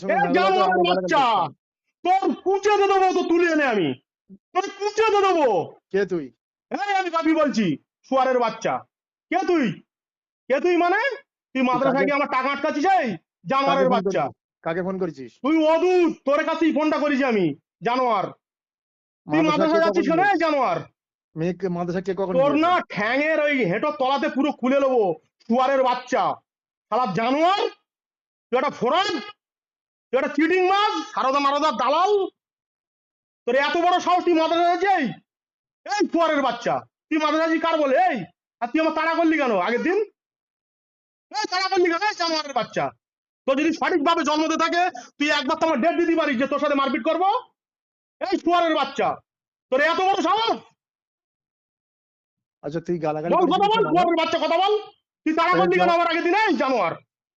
বাচ্চা তোর কুচে দিয়ে দেবো তো তুলে এনে আমি। তোর কুচে দিয়ে দেবো। কে তুই? এই আমি বাপি বলছি শুয়ারের বাচ্চা। কে তুই? কে তুই মানে? তুই মাদ্রাসায় গিয়ে আমার টাকা আটকাচ্ছিস এই? জানোয়ারের বাচ্চা। কাকে ফোন করেছিস? তুই অদূত তোর কাছেই ফোনটা করেছি আমি জানোয়ার। তুই মাদ্রাসা যাচ্ছিস কেন জানোয়ার? মেয়েকে মাদ্রাসা কে কখন তোর না ঠ্যাঙের ওই হেঁটো তলাতে পুরো খুলে নেব শুয়ারের বাচ্চা। শালা জানোয়ার তুই একটা ফোরান? তুই একটা চিটিং মাছ সারদা মারদা দালাল। তোর এত বড় সাহস তুই এই এই বাচ্চা। তুই কার বলে? এই আর তুই আমার তাড়া করলি কেন? আগের দিন? এই তাড়া করলি কেন? এই জানোয়ারের বাচ্চা। তোর যদি সঠিকভাবে জন্মতে থাকে তুই একবার তো আমার ডেট দিতে পারিস যে তোর সাথে মারপিট করব। এই শুয়ারের বাচ্চা। তোর এত বড় সাহস? আচ্ছা তুই গালাগালি কথা বল বাচ্চা কথা বল। তুই তাড়া করলি কেন আমার আগের দিন? এই জানোয়ার।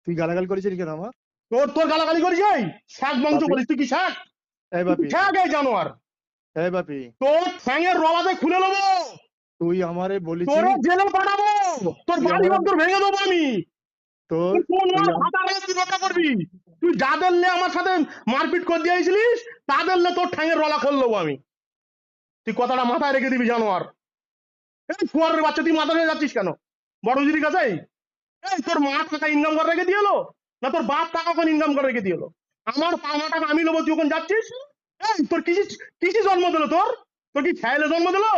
তুই গালাগালি করেছিস কেন আমার? তোর তোর গালাগালি করিস এই? শাক বংশ। বলিস তুই কি শাক? এই বাপি। শাক এই জানোয়ার। এই বাপি। তোর ঠ্যাঙের রবাতে খুলে নেব। তুই আমারে বলেছিস? তোর জেলে পাঠাবো। তোর বাড়ি ভেঙে দেবো আমি। তোর কোন তুই রক্ষা করবি? তুই যাদের লে আমার সাথে মারপিট করে দিয়েছিলিস তাদের লে তোর ঠ্যাঙের রলা খুলে দেবো আমি। তুই কথাটা মাথায় রেখে দিবি জানোয়ার। এই ফুয়ারের বাচ্চা তুই মাথা নিয়ে যাচ্ছিস কেন? বড় হুজুরির কাছে এই তোর মা টাকা ইনকাম করে রেখে দিয়ে এলো? না তোর বাপ টাকা ওখানে ইনকাম করে রেখে দিয়ে এলো আমার পাওনা টাকা আমি নেব তুই ওখানে যাচ্ছিস? তোর কিসি কিসি জন্ম দিলো তোর? তোর কি ছাইলে জন্ম দিলো?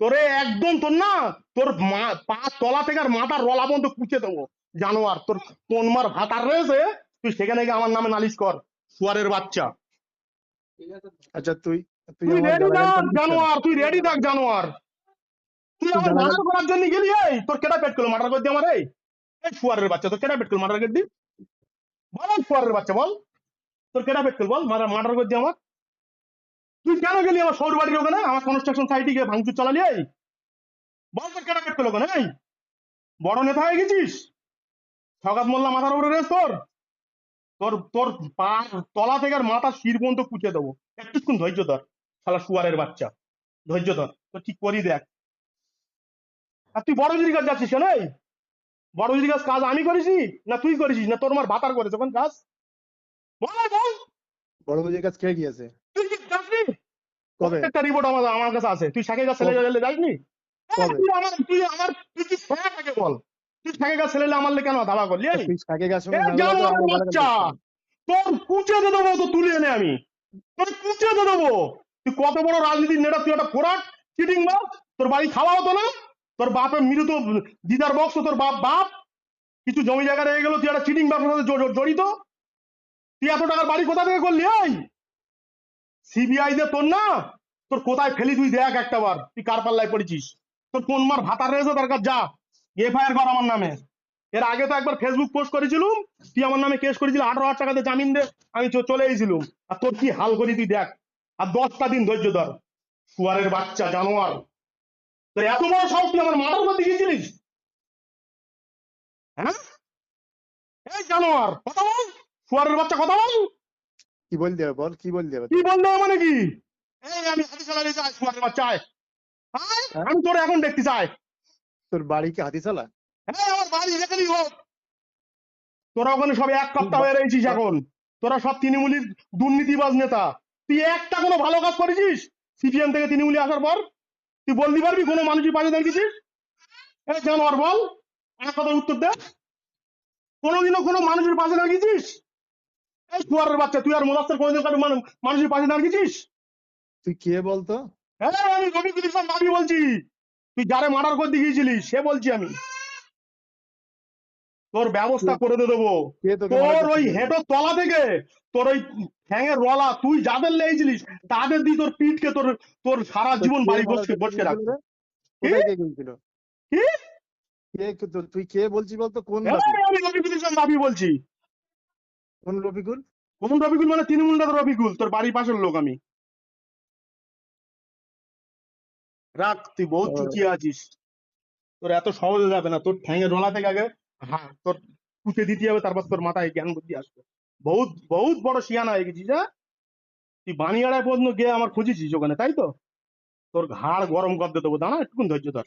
তোরে একদম তোর না তোর মা পা তলা থেকে আর মাথার রলা পর্যন্ত কুচে দেবো। জানোয়ার তোর কোন মার ভাতার রয়েছে? তুই সেখানে গিয়ে আমার নামে নালিশ কর সুয়ারের বাচ্চা। আচ্ছা তুই তুই রেডি থাক জানোয়ার তুই রেডি থাক জানোয়ার। তুই আমার মার্ডার করার জন্য গেলি এই? তোর কেটা পেট করল মার্ডার করে দি আমার এই? এই শুয়ারের বাচ্চা, তোর কেটা পেট করল মার্ডার করে দি বল এই শুয়ারের বাচ্চা বল। তোর কেটা পেট করল বল মার্ডার করে দি আমার তুই কেন গেলি আমার শহর বাড়ির ওখানে? আমার কনস্ট্রাকশন সাইটে গিয়ে ভাঙচুর চালালি, এই? বল তোর কেটা পেট করল ওখানে, এই? বড় নেতা হয়ে গেছিস? সগাত মোল্লা মাথার উপরে রেস তোর। তোর তোর পা তলা থেকে আর মাথা শির পর্যন্ত কুচে দেবো। একটুক্ষণ ধৈর্য ধর, শালা শুয়ারের বাচ্চা। ধৈর্য ধর তো ঠিক করি দেখ। আর তুই বড় কাজ যাচ্ছিস কেন বড় কাজ কাজ আমি করেছি? না তুই করেছিস? না তোর আমার ভাতার করেছে? কোন কাজ? বল বল। বড় বুঝির কাছে কে গিয়েছে? তুই কি যাসনি? কবে? একটা রিপোর্ট আমার আমার কাছে আছে। তুই শাকে গাছ ছেলে গেলে যাসনি? তুই আমার তুই আমার তুই কি শাকে থাকে বল? তুই শাকে গাছ ছেলে আমার কেন দাবা করলি? তুই কাকে গাছ সঙ্গে এ ঝগড়া করে জানোয়ারের আমাকে গালাগাল বাচ্চা! তোর কুচে দিয়ে দেবো তো তুলে এনে আমি। তোর কুচে দিয়ে দেবো। তুই কত বড় রাজনীতির নেতা তুই একটা ফোরাট চিটিং মাছ তোর বাড়ি খাওয়া হতো না? তোর বাপের মৃত দিদার বক্স তোর বাপ বাপ, কিছু জমি জায়গা রয়ে গেল, তুই একটা চিটিং ব্যবসার সাথে জড়িত। তুই এত টাকার বাড়ি কোথা থেকে করলি, এই? সিবিআই যে তোর না? তোর কোথায় ফেলি তুই দেখ একটা বার, তুই কার পাল্লায় পড়েছিস? তোর কোন মার ভাতার রয়েছে তার কাছে যা, এফআইআর কর আমার নামে। এর আগে তো একবার ফেসবুক পোস্ট করেছিলুম, তুই আমার নামে কেস করেছিলি, আঠারো হাজার টাকাতে জামিন দে, আমি চলে এসেছিলুম। আর তোর কি হাল করি তুই দেখ। আর দশটা দিন ধৈর্য ধর। শুয়ারের বাচ্চা, জানোয়ার। তোর এত বড় সাহস তুই আমার মাথার উপর দিয়েছিলিস হ্যাঁ? এই জানোয়ার কথা বল। শুয়ারের বাচ্চা কথা বল। কি বলতে হবে বল কি বলতে হবে কি বলতে হবে মানে কি? এই আমি হাতি চালালে চাই শুয়ারের বাচ্চা আয়, আমি তোর এখন দেখতে চাই। তোর বাড়ি কি হাতি চালা? হ্যাঁ আমার বাড়ি যেখানেই হোক তোরা ওখানে সব এক কাপ্তা হয়ে রয়েছিস এখন। তোরা সব তৃণমূলীর দুর্নীতিবাজ নেতা। তুই একটা কোনো ভালো কাজ করেছিস? সিপিএম থেকে তৃণমূলী আসার পর? তুই বলতে পারবি? কোনো মানুষই পাশে দেখেছিস এ জানোয়ার বল আমার কথার উত্তর দে। কোনোদিনও কোনো মানুষের পাশে দাঁড়িয়েছিস? এই শুয়ারের বাচ্চা তুই আর মোদাস্তের কোনোদিন কারও মানু- মানুষের পাশে দাঁড়িয়েছিস? তুই কে বলতো? হ্যাঁ আমি রবি কৃষ্ণ বাবি বলছি। তুই যারে মার্ডার করতে গিয়েছিলিস সে বলছি আমি। তোর ব্যবস্থা করে দিয়ে দেবো। তোর ওই হেঁটো তলা থেকে তোর ওই ঠ্যাঙের রলা তুই যাদের লেগেছিলিস তাদের দিয়ে তোর পিঠকে তোর তোর সারা জীবন বাড়ি বসকে বসকে রাখ। গেছিল রে? কোথায় কে গেছিল কি? কে কে- তো- তুই কে বলছিস বলতো? কোন? আমি ইসলাম বাবি বলছি। কোন রফিকুল? কোন রবিকুল মানে তৃণমূলটা রবিকুল তোর বাড়ির পাশের লোক আমি। রাখ তুই বহুত। চুকিয়ে আছিস। তোর এত সহজে যাবে না তোর ঠ্যাঙের রলা থেকে আগে হ্যাঁ তোর কুচে দিতে হবে, তারপর তোর মাথায় জ্ঞান বুদ্ধি আসবে। বহুত বহুত বড় শিয়ানা হয়ে গেছিস হ্যাঁ? তুই বানিয়াড়ায় পর্যন্ত গিয়ে আমার খুঁজেছিস ওখানে, তাই তো? তোর ঘাড় গরম করতে দেবো, দাঁড়া, একটুকুন ধৈর্য ধর।